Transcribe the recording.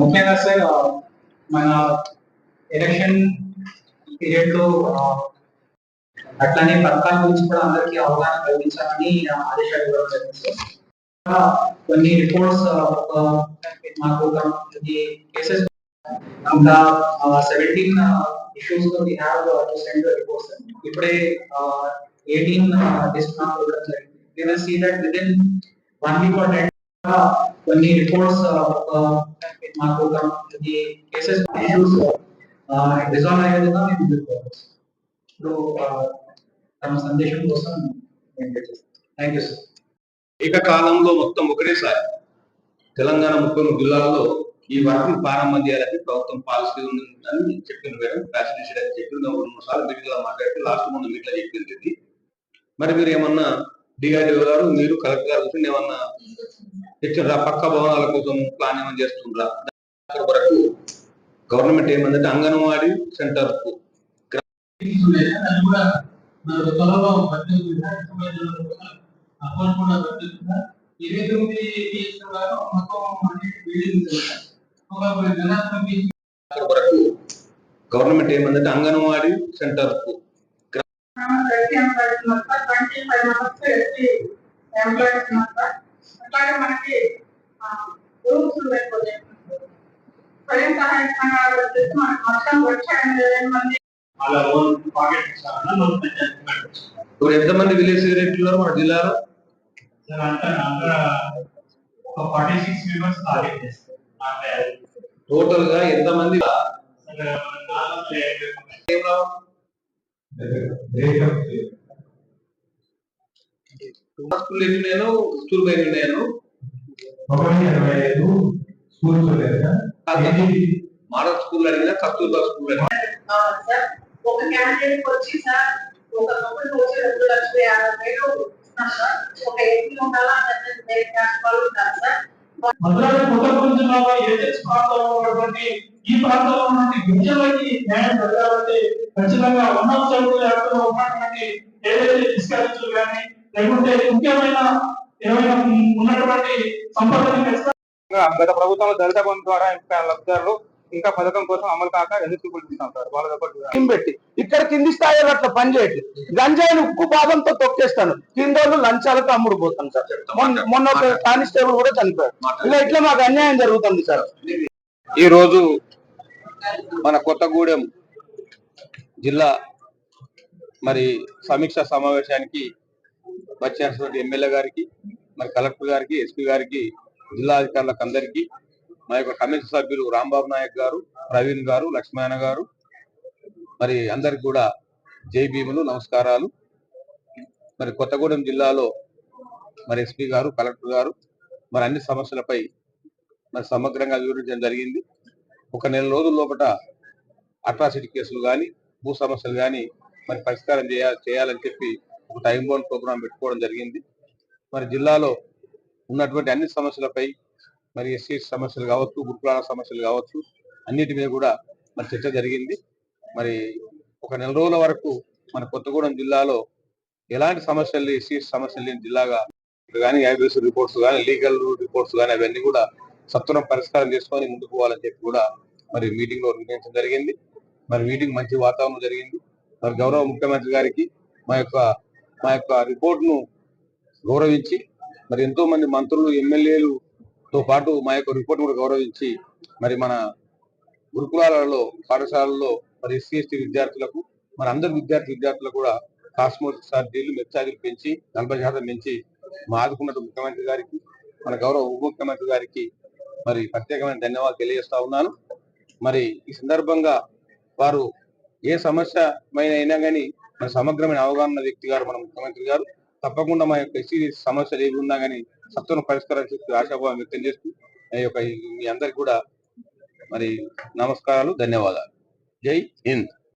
ముఖ్యంగా సార్ ఆ, మన ఎలక్షన్ పీరియడ్లో ఆ, అట్లానే పథకాల గురించి కూడా అందరికీ అవగాహన కలిగించాలని ఆ, ఆదేశాలు ఇవ్వడం జరిగింది సార్ ఆ, కొన్ని రిపోర్ట్స్ మాకు ఒక కొన్ని కేసెస్ ఇంకా seventeen issues we have to send reports ఇప్పుడే ఎయిటీన్ లిస్ట్ నాకు ఇవ్వడం జరిగింది we will see that within one week or ten కొన్ని రిపోర్ట్స్ మాకు ఒక కొన్ని కేసెస్ ఇష్యూస్ రిజాల్వ్ అయ్యే విధంగా మేము ముందుకు పోవాలి ఇప్పుడు ఆ, తమ సందేశం కోసం థ్యాంక్ యూ సార్ ఏకకాలంలో మొత్తం ఒకటేసారి తెలంగాణ ముప్పై మూడు జిల్లాల్లో ఈ వర్క్ ప్రారంభం చేయాలని ప్రభుత్వం పాలసీ ఉందని చెప్పింది మేడం. ఫ్యాసిలిటీ అని చెప్పింది ఒక రెండు మూడు సార్లు మీటింగ్లో మాట్లాడితే లాస్ట్ మూడు మీట్లో చెప్పింది ఇది. మరి మీరు ఏమన్నా డిఆర్డిఓ గారు మీరు కలెక్టర్ గారు కూర్చొని ఏమన్నా తెచ్చారా పక్క భవనాల కోసం ప్లాన్ ఏమైనా చేస్తుండ్రా? దాని వరకు గవర్నమెంట్ ఏమందంటే అంగన్వాడీ సెంటర్కు అది కూడా మనకు ఇరవై తొమ్మిది తీసుకున్నారు మొత్తం అన్ని బిల్డింగ్ వరకు గవర్నమెంట్ ఏమందంటే అంగన్వాడీ సెంటర్కు మనకి గ్రూప్స్ స్వయం సహాయ సంఘాలు వచ్చేసి మనకి మొత్తం వచ్చి ఎనిమిది వేల మంది ఇప్పుడు ఎంతమంది విలేజ్ సెక్రటరీలు ఉన్నారు మన జిల్లాలో? ఫార్టీ సిక్స్ మెంబర్స్ టార్గెట్ చేస్తారు. టోటల్గా ఎంతమంది అసలు నాలుగు స్కూల్ ఎన్ని స్కూల్ బయట మోడల్ స్కూల్ అడిగినా కస్తూర్బా స్కూల్ అడిగినా. ఒక క్యాండిడేట్ వచ్చి సార్ ఒక కంపెనీ వచ్చి రెండు లక్షల యాభై వేలు సార్. ఒక ఎంపీ ఉండాలా వాళ్ళు ఉంటారు సార్. భద్రాద్రి కొత్తగూడెం జిల్లాలో ఏజెన్స్ ప్రాంతంలో ఉన్నటువంటి ఈ ప్రాంతంలో ఉన్నటువంటి గిరిజనులకి న్యాయం జరగాలంటే ఖచ్చితంగా వన్ ఆఫ్ యాక్ట్లో ఉన్నటువంటి ఏదైతే డిస్కరెన్స్లు కానీ లేకుంటే ముఖ్యమైన ఏమైనా ఉన్నటువంటి సంపదని గత ప్రభుత్వంలో దళిత బంధు ద్వారా ఇంకా లబ్ధిదారులు ఇంకా పథకం కోసం అమలు కాక ఎదురు చూపుతున్నాం సార్ పెట్టి. ఇక్కడ కింది స్థాయిలో అట్లా పని చేయట్లేదు. గంజాయిని ఉక్కు పాదంతో తొక్కేస్తాను. కింద లంచాలకు అమ్ముడు పోతాను సార్. మొన్న మొన్న ఒక కానిస్టేబుల్ కూడా చనిపోయాడు ఇలా ఇట్లా మాకు అన్యాయం జరుగుతుంది సార్. ఈ రోజు మన కొత్తగూడెం జిల్లా మరి సమీక్ష సమావేశానికి వచ్చినటువంటి ఎమ్మెల్యే గారికి మరి కలెక్టర్ గారికి ఎస్పీ గారికి జిల్లా అధికారులకు అందరికీ మా యొక్క కమిటీ సభ్యులు రాంబాబు నాయక్ గారు ప్రవీణ్ గారు లక్ష్మణ గారు మరి అందరికి కూడా జై భీములు నమస్కారాలు. మరి కొత్తగూడెం జిల్లాలో మరి ఎస్పీ గారు కలెక్టర్ గారు మరి అన్ని సమస్యలపై మరి సమగ్రంగా వివరించడం జరిగింది. ఒక నెల రోజుల లోపల అట్రాసిటీ కేసులు కానీ భూ సమస్యలు కానీ మరి పరిష్కారం చేయ చేయాలని చెప్పి ఒక టైం బౌండ్ ప్రోగ్రాం పెట్టుకోవడం జరిగింది. మరి జిల్లాలో ఉన్నటువంటి అన్ని సమస్యలపై మరి ఎస్సీ సమస్యలు కావచ్చు గురుకులాల సమస్యలు కావచ్చు అన్నిటి మీద కూడా మరి చర్చ జరిగింది. మరి ఒక నెల రోజుల వరకు మన కొత్తగూడెం జిల్లాలో ఎలాంటి సమస్యలు ఎస్సీ సమస్యలు లేని జిల్లాగా కానీ ఐబీఎస్ రిపోర్ట్స్ కానీ లీగల్ రిపోర్ట్స్ కానీ అవన్నీ కూడా సత్వరం పరిష్కారం చేసుకొని ముందుకు పోవాలని చెప్పి కూడా మరి మీటింగ్లో నిర్ణయించడం జరిగింది. మరి మీటింగ్ మంచి వాతావరణం జరిగింది. మరి గౌరవ ముఖ్యమంత్రి గారికి మా యొక్క మా యొక్క రిపోర్ట్ను గౌరవించి మరి ఎంతో మంది మంత్రులు ఎమ్మెల్యేలు తో పాటు మా యొక్క రిపోర్ట్ కూడా గౌరవించి మరి మన గురుకులాలలో పాఠశాలల్లో మరి ఎస్సీ ఎస్టీ విద్యార్థులకు మన అందరి విద్యార్థి విద్యార్థులకు కూడా కాస్మోటిక్ ఛార్జీలు మెత్ ఛార్జీలు పెంచి నలభై శాతం పెంచి మా ఆదుకున్నట్టు ముఖ్యమంత్రి గారికి మన గౌరవ ఉప ముఖ్యమంత్రి గారికి మరి ప్రత్యేకమైన ధన్యవాదాలు తెలియజేస్తా ఉన్నాను. మరి ఈ సందర్భంగా వారు ఏ సమస్య అయినా కానీ మన సమగ్రమైన అవగాహన వ్యక్తి గారు మన ముఖ్యమంత్రి గారు తప్పకుండా మా యొక్క ఎస్సీ సమస్యలు ఏవి ఉన్నా కానీ సత్వరం పరిష్కారం చేస్తూ ఆశాభావం వ్యక్తం చేస్తూ ఈ యొక్క మీ అందరికి కూడా మరి నమస్కారాలు ధన్యవాదాలు. జై హింద్.